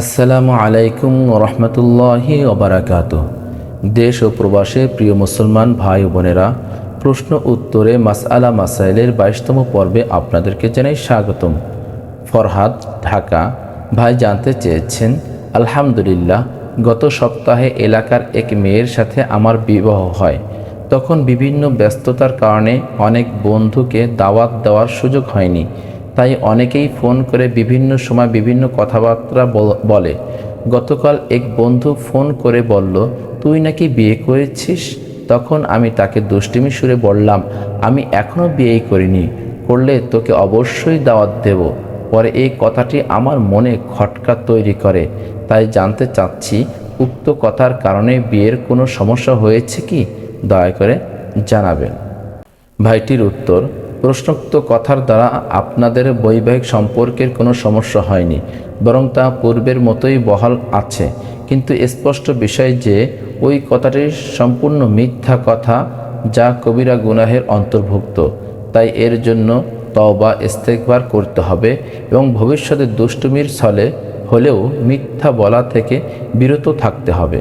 আসসালামু আলাইকুম রহমতুল্লাহি ওবরাকাত দেশ ও প্রবাসে প্রিয় মুসলমান ভাই বোনেরা, প্রশ্ন উত্তরে মাসআলা মাসাইলের বাইশতম পর্বে আপনাদেরকে জানাই স্বাগতম। ফরহাদ ঢাকা, ভাই জানতে চেয়েছেন, আলহামদুলিল্লাহ, গত সপ্তাহে এলাকার এক মেয়ের সাথে আমার বিবাহ হয়। তখন বিভিন্ন ব্যস্ততার কারণে অনেক বন্ধুকে দাওয়াত দেওয়ার সুযোগ হয়নি। তাই অনেকেই ফোন করে বিভিন্ন সময় বিভিন্ন কথাবার্তা বল- গতকাল এক বন্ধু ফোন করে বলল, তুই নাকি বিয়ে করেছিস? তখন আমি তাকে দুষ্টিমি সুরে বললাম, আমি এখনও বিয়েই করিনি, করলে তোকে অবশ্যই দাওয়াত দেব। পরে এই কথাটি আমার মনে খটকা তৈরি করে। তাই জানতে চাচ্ছি, উক্ত কথার কারণে বিয়ের কোনো সমস্যা হয়েছে কি? দয়া করে জানাবেন। ভাইটির উত্তর প্রশ্নোক্ত কথার দ্বারা আপনাদের বৈবাহিক সম্পর্কের কোনো সমস্যা হয়নি, বরং তা পূর্বের মতোই বহাল আছে। কিন্তু স্পষ্ট বিষয় যে, ওই কথাটি সম্পূর্ণ মিথ্যা কথা যা কবিরা গুনাহের অন্তর্ভুক্ত। তাই এর জন্য তওবা ইস্তেকবার করতে হবে এবং ভবিষ্যতে দুষ্টুমির ছলে হলেও মিথ্যা বলা থেকে বিরত থাকতে হবে।